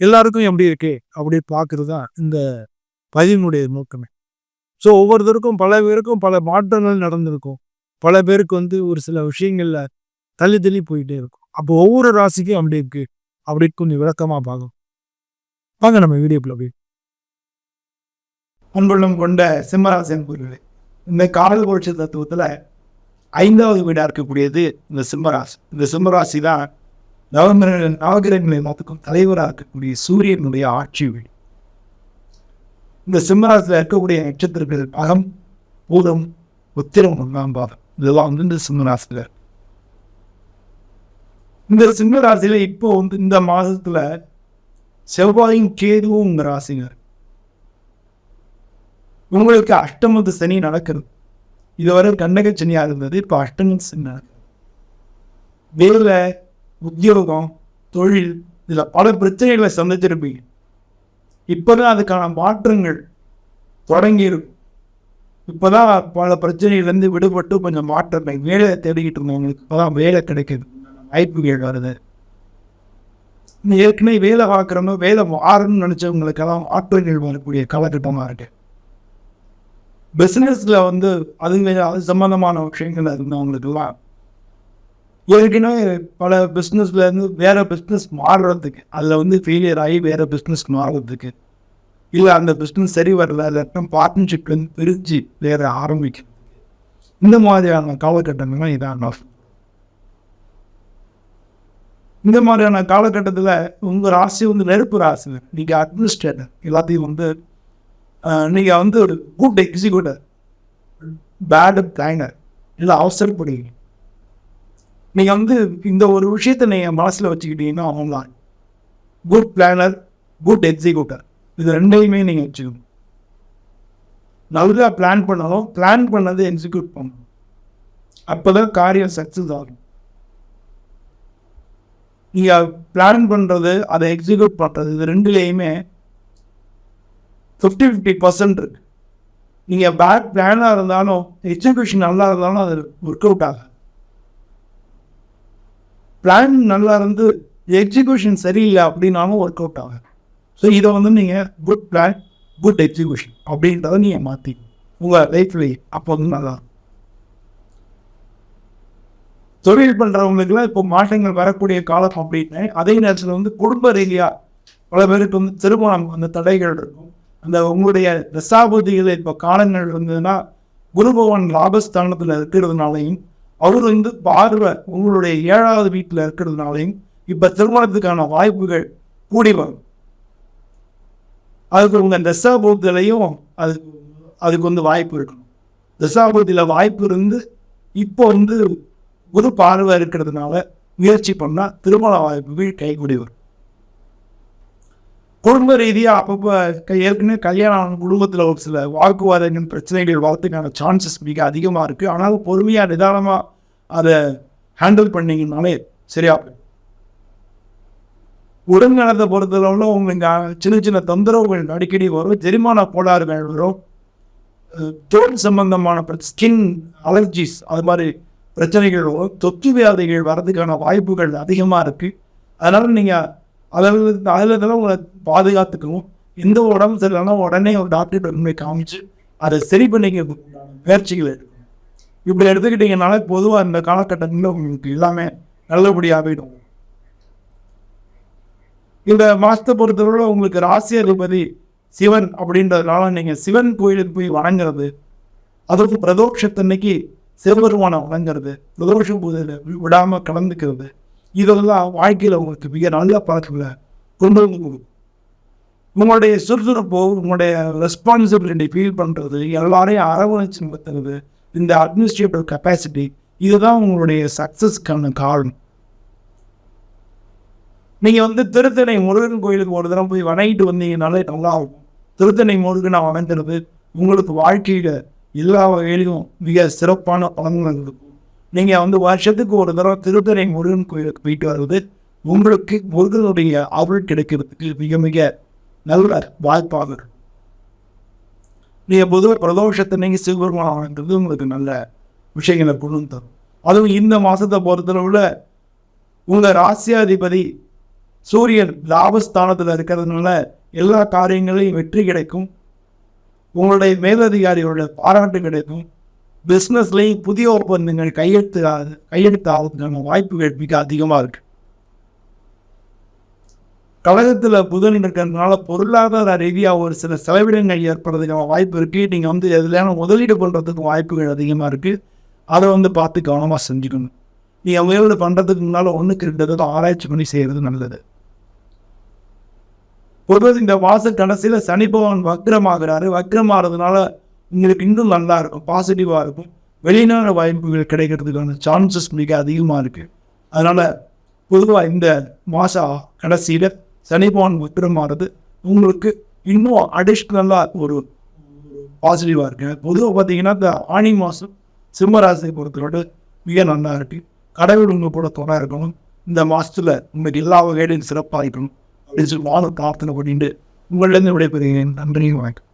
எல்லாருக்கும் எப்படி இருக்கு அப்படி பார்க்கறது தான் இந்த பதிவினுடைய நோக்கமே. ஸோ ஒவ்வொருத்தருக்கும் பல பேருக்கும் பல மாற்றங்கள் நடந்திருக்கும். பல பேருக்கு வந்து ஒரு சில விஷயங்கள்ல தள்ளி தள்ளி போயிட்டே இருக்கும். அப்போ ஒவ்வொரு ராசிக்கும் அப்படி இருக்கு. அப்படி கொஞ்சம் விளக்கமாக பார்க்கும் வாங்க நம்ம வீடியோக்குள்ள போய். அன்புள்ளம் கொண்ட சிம்மராசியன் அன்பர்களே இந்த காதல் கோட்சி தத்துவத்தில் ஐந்தாவது வீடாக இருக்கக்கூடியது இந்த சிம்மராசி. இந்த சிம்மராசி தான் நவகிரக நவகிரகங்களை எல்லாத்துக்கும் தலைவராக இருக்கக்கூடிய சூரியனுடைய ஆட்சி வீடு இந்த சிம்மராசியில் இருக்கக்கூடிய நட்சத்திரங்கள் அகம் பூதம் உத்திரம் ஒன்றாம் பாதம். இதெல்லாம் வந்து இந்த சிம்மராசியில் இந்த சிம்மராசியில் இப்போ வந்து இந்த மாதத்துல செவ்வாயும் கேதுவும் உங்க ராசிங்க உங்களுக்கு அஷ்டமத்து சனி நடக்கிறது. இதுவரை கண்டக சனியாக இருந்தது இப்போ அஷ்டமத்து சனி வேலை உத்தியோகம் தொழில் இதில் பல பிரச்சனைகளை சந்திச்சிருப்பீங்க இப்போதான் அதுக்கான மாற்றங்கள் தொடங்கியிருக்கும் இப்போ தான் பல பிரச்சனையிலேருந்து விடுபட்டு கொஞ்சம் மாற்றங்கள் வேலை தேடிக்கிட்டு இருந்தவங்களுக்கு இப்போதான் வேலை கிடைக்குது. வாய்ப்புகள் வருது. ஏற்கனவே வேலை பார்க்குறவங்க வேலை மாறணும்னு நினச்சவங்களுக்கெல்லாம் மாற்றங்கள் வரக்கூடிய காலகட்டமாக இருக்கு. பிஸ்னஸில் வந்து அது அது சம்மந்தமான விஷயங்கள் இருந்தவங்களுக்கெல்லாம் ஏற்கனவே பல பிஸ்னஸ்லேருந்து இருந்து பிஸ்னஸ் மாறுறதுக்கு அதில் வந்து ஃபெயிலியர் ஆகி வேறு பிஸ்னஸ் மாறுறதுக்கு. இல்லை அந்த பிஸ்னஸ் சரி வரல இல்லாட்டா பார்ட்னர்ஷிப்லேருந்து பிரிஞ்சு வேறு ஆரம்பிக்கும். இந்த மாதிரியான காலகட்டங்கள்லாம் இதான் இந்த மாதிரியான காலகட்டத்தில் உங்கள் ராசி வந்து நெருப்பு ராசி. நீங்கள் அட்மினிஸ்ட்ரேட்டர் எல்லாத்தையும் வந்து நீங்கள் வந்து ஒரு குட் எக்ஸிக்யூட்டர் பேட் பிளானர் இல்லை அவசரப்படுவீங்க. நீங்கள் வந்து இந்த ஒரு விஷயத்தை நீங்கள் மனசில் வச்சுக்கிட்டீங்கன்னா அவங்களாம் குட் பிளானர் குட் எக்ஸிக்யூட்டர் இது ரெண்டையுமே நீங்கள் வச்சுக்கணும். நல்லா பிளான் பண்ணாலும் பிளான் பண்ணதை எக்ஸிக்யூட் பண்ணணும். அப்போ தான் காரியம் சக்ஸஸ் ஆகும். நீங்கள் பிளான் பண்ணுறது அதை எக்ஸிக்யூட் பண்ணுறது இது ரெண்டுலேயுமே ஃபிஃப்டி ஃபிஃப்டி பர்சன்ட் இருக்கு. நீங்கள் பேட் பிளானாக இருந்தாலும் எக்ஸிக்யூஷன் நல்லா இருந்தாலும் அது ஒர்க் அவுட் ஆகாது. பிளான் நல்லா இருந்து எக்ஸிகூஷன் சரியில்லை அப்படின்னாலும் ஒர்க் அவுட் ஆகும் ஸோ இதை வந்து நீங்கள் குட் பிளான் குட் எக்ஸிகூஷன் அப்படின்றத நீங்கள் மாற்றி உங்கள் லைஃப்லேயே அப்போ வந்து நல்லா தொழில் பண்ணுறவங்களுக்குலாம் இப்போ மாற்றங்கள் வரக்கூடிய காலம் அப்படின்னு அதே நேரத்தில் வந்து குடும்ப ரீதியாக பல பேருக்கு வந்து திருமணம் அந்த தடைகள் இருக்கும். அந்த உங்களுடைய தசாபதிகள் இப்போ காலங்கள் இருந்ததுன்னா குருபவன் லாபஸ்தானத்தில் இருக்கிறதுனாலையும் அவர் வந்து பார்வை உங்களுடைய ஏழாவது வீட்டில் இருக்கிறதுனாலையும் இப்போ திருமணத்துக்கான வாய்ப்புகள் கூடி வரும். அதுக்கு உங்கள் தசாபூத்திலையும் அது அதுக்கு வந்து வாய்ப்பு இருக்கணும். தசாபூத்தியில் வாய்ப்பு இருந்து இப்போ வந்து குரு பார்வை இருக்கிறதுனால முயற்சி பண்ணால் திருமண வாய்ப்புகள் கைகூடி வரும். குடும்ப ரீதியாக அப்பப்போ ஏற்கனவே கல்யாணம் ஆன குடும்பத்தில் ஒரு சில வாக்குவாதங்கள் பிரச்சனைகள் வரத்துக்கான சான்சஸ் மிக அதிகமாக இருக்குது ஆனால் பொறுமையாக நிதானமாக அதை ஹேண்டில் பண்ணிங்கனாலே சரியா உடல்நலத்தை பொறுத்தளவில் உங்களுக்கு சின்ன சின்ன தொந்தரவுகள் அடிக்கடி வரும். செரிமான கோளாறுகள் வரும். தோல் சம்பந்தமான ஸ்கின் அலர்ஜிஸ் அது மாதிரி பிரச்சனைகள் வரும். தொற்று வியாதிகள் வர்றதுக்கான வாய்ப்புகள் அதிகமாக இருக்குது அதனால் நீங்கள் அதில் அதில் இதெல்லாம் உங்களை பாதுகாத்துக்கணும். எந்த உடம்பு சரியில்லைனா உடனே ஒரு டாக்டர் போய் காமிச்சு அதை சரி பண்ணிக்க முயற்சிகள் எடுக்கணும். இப்படி எடுத்துக்கிட்டிங்கனாலே பொதுவாக இந்த காலகட்டங்களில் உங்களுக்கு எல்லாமே நல்லபடியாக போயிடும். இந்த மாதத்தை பொறுத்தவரை உங்களுக்கு ராசி அதிபதி சிவன் அப்படின்றதுனால நீங்கள் சிவன் கோயிலுக்கு போய் வணங்குறது அதற்கு பிரதோஷத்தன்னைக்கு சிவபெருமானை வணங்குறது பிரதோஷ பூஜையில் விடாமல் கலந்துக்கிறது இதெல்லாம் வாழ்க்கையில் உங்களுக்கு மிக நல்ல பழக்கங்களை கொண்டு வந்து உங்களுடைய சுறுசுறுப்பு உங்களுடைய ரெஸ்பான்சிபிலிட்டி ஃபீல் பண்ணுறது எல்லாரையும் அரவணைச்சு நடத்துறது இந்த அட்மினிஸ்ட்ரேட்டிவ் கெப்பாசிட்டி இதுதான் உங்களுடைய சக்ஸஸ்க்கான காரணம். நீங்கள் வந்து திருத்தணை முருகன் கோயிலுக்கு ஒரு தடவை போய் வணங்கிட்டு வந்தீங்கனாலே நல்லா திருத்தணை முருகனை வணங்குறது உங்களுக்கு வாழ்க்கையில் எல்லா வகையிலும் மிக சிறப்பான பலன்கள் இருக்கும் நீங்கள் வந்து வருஷத்துக்கு ஒரு தடவை திருத்தணை முருகன் கோயிலுக்கு போயிட்டு வர்றது உங்களுக்கு முருகனுடைய அருள் கிடைக்கிறதுக்கு மிக மிக நல்ல வாய்ப்பாக இருக்கும். நீங்கள் பொதுவாக பிரதோஷத்தை சிவபெருமான் வணங்குறது உங்களுக்கு நல்ல விஷயங்களை கொண்டு தரும். அதுவும் இந்த மாதத்தை பொறுத்தளவில் உங்கள் ராசியாதிபதி சூரியன் லாபஸ்தானத்தில் இருக்கிறதுனால எல்லா காரியங்களையும் வெற்றி கிடைக்கும். உங்களுடைய மேலதிகாரியோட பாராட்டு கிடைக்கும். பிஸ்னஸ்லேயும் புதிய ஒப்பந்தங்கள் கையெழுத்து கையெழுத்து ஆகிறதுக்கான வாய்ப்புகள் மிக அதிகமாக இருக்குது கழகத்தில் புதன் இருக்கிறதுனால பொருளாதார ரீதியாக ஒரு சில செலவினங்கள் ஏற்படுறதுக்கான வாய்ப்பு இருக்குது நீங்கள் வந்து எதுலையான முதலீடு பண்ணுறதுக்கு வாய்ப்புகள் அதிகமாக இருக்குது அதை வந்து பார்த்து கவனமாக செஞ்சுக்கணும். நீங்கள் முதலீடு பண்ணுறதுக்கு முன்னால் ஒன்றுக்கு ரெண்டு ஆராய்ச்சி பண்ணி செய்கிறது நல்லது. பொதுவாக இந்த மாத கடைசியில் சனி பகவான் வக்ரமாகிறாரு. வக்ரமாகிறதுனால உங்களுக்கு இன்னும் நல்லா இருக்கும் பாசிட்டிவாக இருக்கும். வெளிநாடு வாய்ப்புகள் கிடைக்கிறதுக்கான சான்சஸ் மிக அதிகமாக இருக்குது அதனால் பொதுவாக இந்த மாத கடைசியில் சனிபான் பகவான் உங்களுக்கு இன்னும் அடிஷ்னலாக ஒரு பாசிட்டிவாக இருக்கு. பொதுவாக பார்த்தீங்கன்னா இந்த ஆணி மாதம் சிம்மராசியை பொறுத்தவரை மிக நல்லா இருக்கு. கடவுள் உங்கள் கூட துணை இருக்கணும். இந்த மாதத்தில் உங்களுக்கு எல்லா வகையிலும் சிறப்பாக இருக்கணும். அப்படின்னு சொல்லி நானும் பிரார்த்தனை பண்ணிட்டு உங்களிலேருந்து விடைபெறுகிறேன். நன்றி வணக்கம்.